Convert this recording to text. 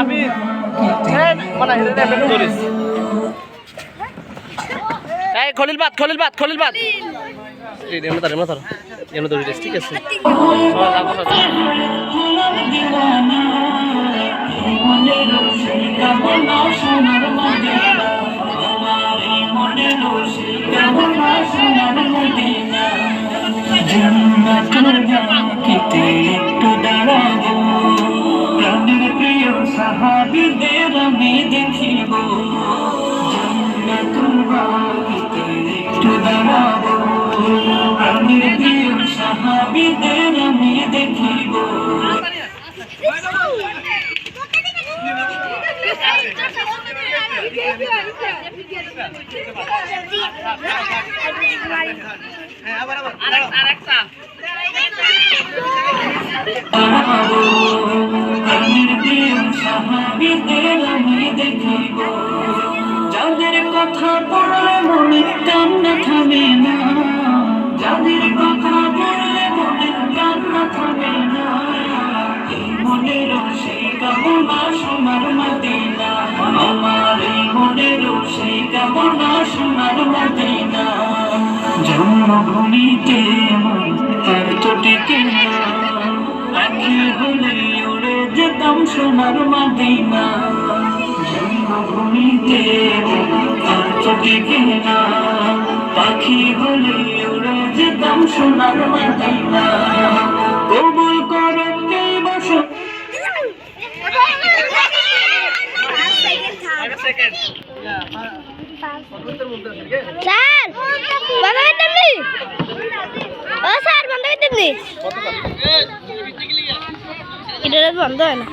আমি মানে ধরিস। এই, খলিল বাদ খলিল বাদ খলিল বাদ। এমন ধর, এমন এমন ঠিক আছে। সাহাবিদের আমি দেখিব। জান্নাতুল বাকিতে একটু দাঁড়াবো। প্রাণের প্রিয় সাহাবিদের আমি দেখিব। আমি দেখিব। যাদের কথা পড়লে মনে কান্না থামে না। যাদের কথা পড়লে কান্না থামে না। মনের সেই কামনা সোনার মদিনা আমার এই মনের সেই কামনা সোনার জন্মভূমিতে তার না। পাখি হলে যেতাম সোনার মদিনা জন্মভূমিতে আর তো টিকে না। পাখি হলে উড়ে যেতাম সোনার মদিনা কবুল করো এই স্যার বন্ধ করে দেবনি ও স্যার বন্ধ করে দেবনি এটা বন্ধ হয় না।